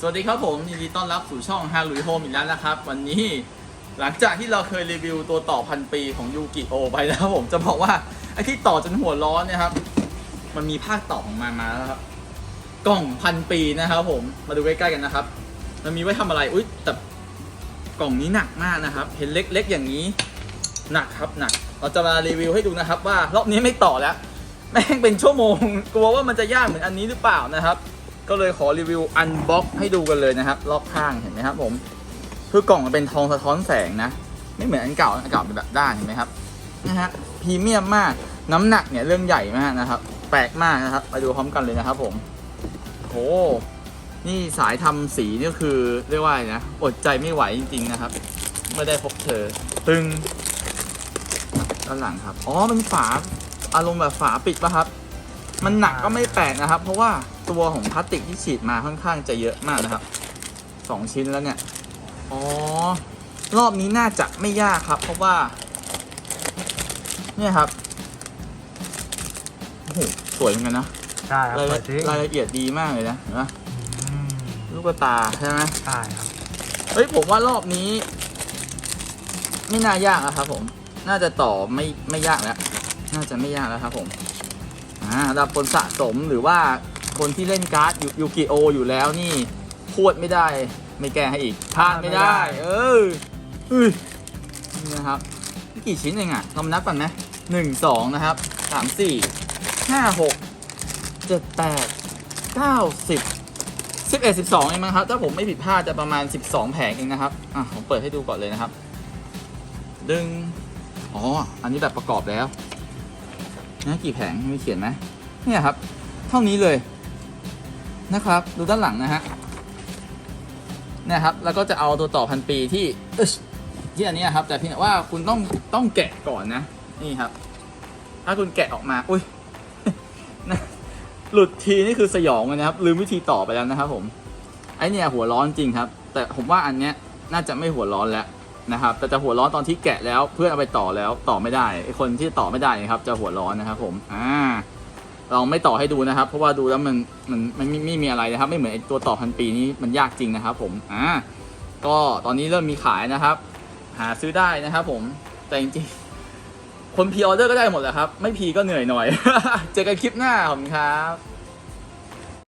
สวัสดีครับผมยินดีต้อนรับสู่ช่องฮารุยโฮมอีกแล้วนะครับ วันนี้หลังจากที่เราเคยรีวิวตัวต่อพันปีของยูกิโอไปนะครับผมจะบอกว่าไอ้ที่ต่อจนหัวร้อนเนี่ยครับ มันมีภาคต่อของมันมาแล้วครับ กล่องพันปีนะครับผมมาดูใกล้ๆกันนะครับ มันมีไว้ทำอะไรอุ้ยแต่กล่องนี้หนักมากนะครับ เห็นเล็กๆอย่างนี้หนักครับหนัก เราจะมารีวิวให้ดูนะครับว่ารอบนี้ไม่ต่อแล้วแม่งเป็นชั่วโมงกลัวว่ามันจะยากเหมือนอันนี้หรือเปล่านะครับ ก็เลยขอรีวิวอันบ็อกให้ดูกันเลยนะครับรอบข้างเห็นไหมครับผมคือกล่องมันเป็นทองสะท้อนแสงนะไม่เหมือนอันเก่าอันเก่าเป็นแบบด้านเห็นไหมครับนะฮะพรีเมียมมากน้ำหนักเนี่ยเรื่องใหญ่มากนะครับ แปลกมากนะครับมาดูพร้อมกันเลยนะครับผมโหนี่สายทำสีนี่คือเรียกว่านะอดใจไม่ไหวจริงๆนะครับเมื่อได้พบเธอตึงด้านหลังครับ อ๋อเป็นฝาอารมณ์แบบฝาปิดปะครับ มันหนักก็ไม่แปลกนะครับ เพราะว่า ตัวของพลาสติกที่ฉีดมาค่อนข้างจะเยอะมากนะครับสองชิ้นแล้วเนี่ยอ๋อรอบนี้น่าจะไม่ยากครับ เพราะว่า เนี่ยครับโอ้โหสวยเหมือนกันนะใช่ครับรายเปิละดทิ้งรายละเอียดดีมากเลยนะเห็นไหมอืมลูกตาใช่ไหมใช่ครับเฮ้ยผมว่ารอบนี้ ไม่น่ายากอะครับผม น่าจะต่อไม่ไม่ยากแล้ว น่าจะไม่ยากแล้วครับผมอ่าสำหรับคนสะสมหรือว่า คนที่เล่นการ์ดยูยูกิโออยู่แล้วนี่พูดไม่ได้ไม่แก้ให้อีกพลาดไม่ได้ เออเฮ้ยนี่นะครับนี่กี่ชิ้นเองอะลองนับก่อนไหมหนึ่งสองนะครับสามสี่ห้าหกเจ็ดแปดเก้าสิบสิบเอ็ดสิบสองเองมั้งครับ ถ้าผมไม่ผิดพลาดจะประมาณสิบสองแผงเองนะครับ อะ ผมเปิดให้ดูก่อนเลยนะครับ ดึง อ๋อ อันนี้แบบประกอบแล้วนะกี่แผงมีเขียนไหมเนี่ยครับ เท่านี้เลย นะครับ ดูด้านหลังนะฮะนี่ครับ แล้วก็จะเอาตัวต่อพันปีที่ที่อันนี้ครับ แต่เพียงว่าคุณต้องต้องแกะก่อนนะ นี่ครับ ถ้าคุณแกะออกมาอุ้ยนะหลุดทีนี่คือสยองเลยนะครับ ลืมวิธีต่อไปแล้วนะครับ ผม ไอเนี่ยหัวร้อนจริงครับ แต่ผมว่าอันเนี้ยน่าจะไม่หัวร้อนแล้วนะครับ แต่จะหัวร้อนตอนที่แกะแล้วเพื่อนเอาไปต่อแล้วต่อไม่ได้ไอคนที่ต่อไม่ได้นะครับ จะหัวร้อนนะครับ ผม อ่า ลองไม่ต่อให้ดูนะครับ เพราะว่าดูแล้วมันมันมันไม่ไม่มีอะไรนะครับ ไม่เหมือนตัวต่อพันปีนี้มันยากจริงนะครับ ผมอ่าก็ตอนนี้เริ่มมีขายนะครับ หาซื้อได้นะครับ ผมแต่จริงๆคนพีออเดอร์ก็ได้หมดแหละครับ ไม่พีก็เหนื่อยหน่อย เจอกันคลิปหน้าขอบคุณครับ